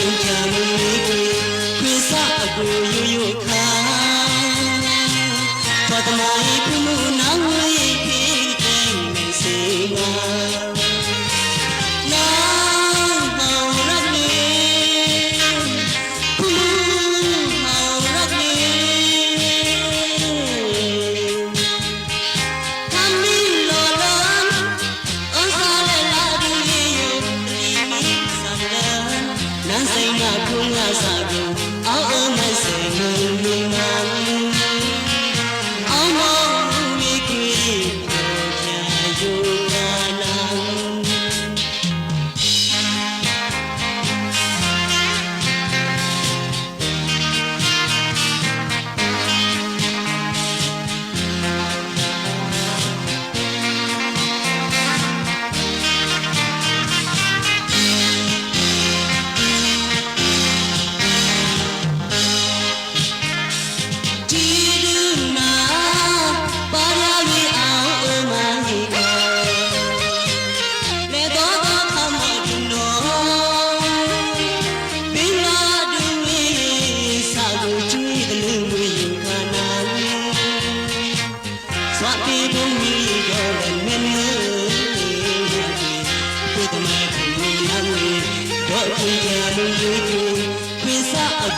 လုံးချလေးကိုခွေစာအကိုရိုးရိုးခါပဒမိုင်းကမှုနောင်ရဲ့ kuna kuna sabu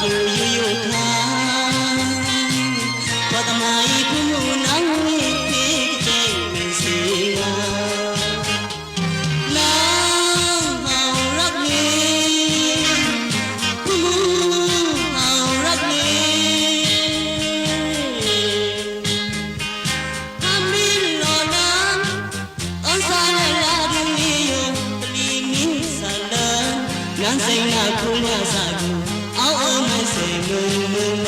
อยู่อยู่ทางพอทำไมผู้นั้นที่ใจมันเสียแล้วเอารักนี้ผู้เอารักนี้ทำดีหล่อนั้นอันสายลาดูนี้อยู่ตรีมิสาลันนั้นเสียงหน้าคุณหน้าสากู Ağlama sevgilim